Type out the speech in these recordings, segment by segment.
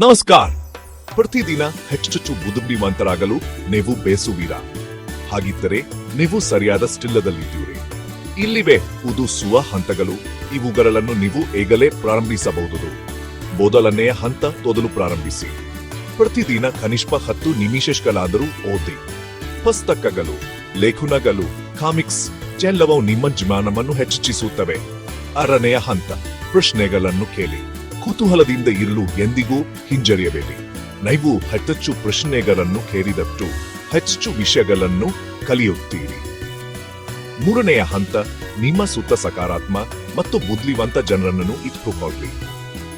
ನಮಸ್ಕಾರ. ಪ್ರತಿದಿನ ಹೆಚ್ಚೆಚ್ಚು ಬುದ್ಧಿಮಾಂತರಾಗಲು ನೀವು ಬೇಸುವಿರಾ. ಹಾಗಿದ್ದರೆ ನೀವು ಸರಿಯಾದ ಸ್ಟಿಲ್ಲದಲ್ಲಿದ್ದೀರಿ. ಇಲ್ಲಿವೆ ಉದುಸುವ ಹಂತಗಳು ಇವುಗಳನ್ನು ನೀವು ಈಗಲೇ ಪ್ರಾರಂಭಿಸಬಹುದು ಮೊದಲನೆಯ ಹಂತ ತೊದಲು ಪ್ರಾರಂಭಿಸಿ. ಪ್ರತಿದಿನ ಕನಿಷ್ಠ ಹತ್ತು ನಿಮಿಷಗಳಾದರೂ ಓದಿ. ಪುಸ್ತಕಗಳು, ಲೇಖನಗಳು, ಕಾಮಿಕ್ಸ್ ಚೆಲ್ಲವು ನಿಮ್ಮ ಜ್ಞಾನವನ್ನು ಹೆಚ್ಚಿಸುತ್ತವೆ. ಆರನೆಯ ಹಂತ, ಪ್ರಶ್ನೆಗಳನ್ನು ಕೇಳಿ. ಕುತೂಹಲದಿಂದ ಇರಲು ಎಂದಿಗೂ ಹಿಂಜರಿಯಬೇಡಿ. ನೀವು ಹೆಚ್ಚು ಪ್ರಶ್ನೆಗಳನ್ನು ಕೇಳಿದಷ್ಟು ಹೆಚ್ಚು ವಿಷಯಗಳನ್ನು ಕಲಿಯುತ್ತೀರಿ. ಮೂರನೆಯ ಹಂತ, ನಿಮ್ಮ ಸುತ್ತ ಸಕಾರಾತ್ಮ ಮತ್ತು ಬುದ್ಧಿವಂತ ಜನರನ್ನು ಇಟ್ಟುಕೊಳ್ಳಿ.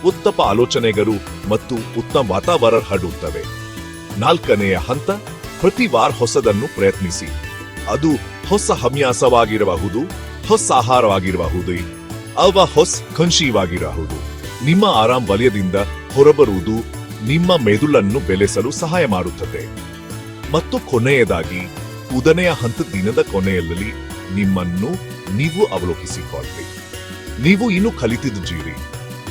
ಉತ್ತಮ ಆಲೋಚನೆಗಳು ಮತ್ತು ಉತ್ತಮ ವಾತಾವರಣ ಹರಡುತ್ತವೆ. ನಾಲ್ಕನೆಯ ಹಂತ, ಪ್ರತಿ ವಾರ ಹೊಸದನ್ನು ಪ್ರಯತ್ನಿಸಿ. ಅದು ಹೊಸ ಹವ್ಯಾಸವಾಗಿರಬಹುದು, ಹೊಸ ಆಹಾರವಾಗಿರಬಹುದು, ಅವ ಹೊಸ ಖುಷಿವಾಗಿರಬಹುದು. ನಿಮ್ಮ ಆರಾಮ್ ವಲಯದಿಂದ ಹೊರಬರುವುದು ನಿಮ್ಮ ಮೆದುಳನ್ನು ಬೆಳೆಸಲು ಸಹಾಯ ಮಾಡುತ್ತದೆ. ಮತ್ತು ಕೊನೆಯದಾಗಿ, ಉದನೆಯ ಹಂತ ದಿನದ ಕೊನೆಯಲ್ಲಿ ನಿಮ್ಮನ್ನು ನೀವು ಅವಲೋಕಿಸಿಕೊಳ್ಳಿ. ನೀವು ಇನ್ನು ಕಲಿತಿದ್ದೀರಿ.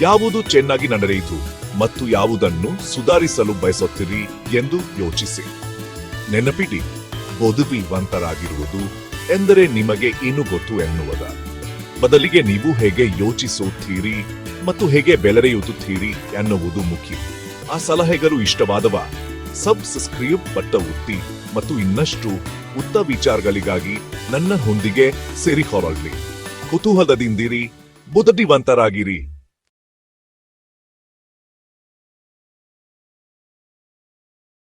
ಯಾವುದು ಚೆನ್ನಾಗಿ ನಡೆಯಿತು ಮತ್ತು ಯಾವುದನ್ನು ಸುಧಾರಿಸಲು ಬಯಸುತ್ತೀರಿ ಎಂದು ಯೋಚಿಸಿ. ನೆನಪಿಡಿ ಬದುಕಿವಂತರಾಗಿರುವುದು ಎಂದರೆ ನಿಮಗೆ ಏನು ಗೊತ್ತು ಎನ್ನುವುದ. ಬದಲಿಗೆ ನೀವು ಹೇಗೆ ಯೋಚಿಸುತ್ತೀರಿ ಮತ್ತು ಹೇಗೆ ಬೆಲರೆಯುತ್ತೀರಿ ಎನ್ನುವುದು ಮುಖ್ಯ. ಆ ಸಲಹೆಗಳು ಇಷ್ಟವಾದವ ಸಬ್ಸ್ಕ್ರೈಬ್ ಬಟ್ಟ ಉತ್ತಿ ಮತ್ತು ಇನ್ನಷ್ಟು ಉತ್ತ ವಿಚಾರಗಳಿಗಾಗಿ ನನ್ನ ಹೊಂದಿಗೆ ಸೇರಿಕೊಳ್ಳಿ ಕುತೂಹಲದಿಂದಿರಿ, ಬುದ್ಧಿವಂತರಾಗಿರಿ.